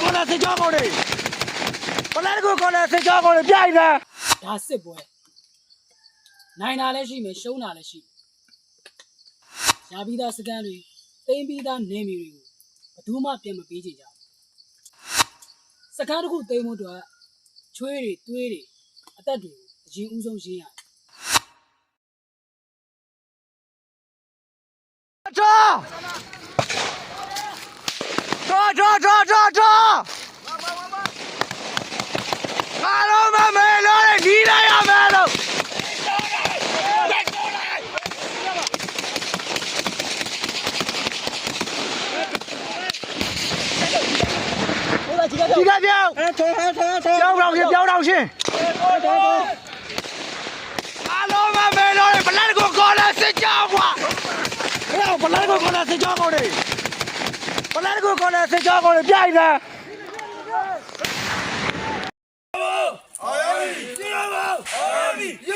တဲ့စစ်ကြောကောင်တွေပလဲကိုခေါ်တဲ့စစ်ကြောကောင်တွေပြိုင်တယ်ဒါစစ်ပွဲနိုင်တာလည်းရှိမယ်ရှုံးတာလည်းရှိမယ်ရာပြီးသားစကန်တွေတိမ့်ပြီးသားနေမီတွေကိုဘယ်သူမှပြန်မပေးကြကြဘူးစကန်တစ်ခုတိမ့်ဖို့အတွက်ချွေးတွေသွေးတွေအသက်တွေကိုအရင်ဦးဆုံးရှင်းရတယ်တော်တော်တော်တော်တော်အား ကြီးကပြောင်းပြောင်းတော့ရှင်ပြောင်းတော့ရှင်အလုံးမမဲလို့ဘလန်ကိုခေါ်လာစစ်ကြောင်းကွာဟဲ့ဘလန်ကိုခေါ်လာစစ်ကြောင်းကိုလေဘလန်ကိုခေါ်လာစစ်ကြောင်းကိုလေပြိုင်တာအော်ရီအော်ရီ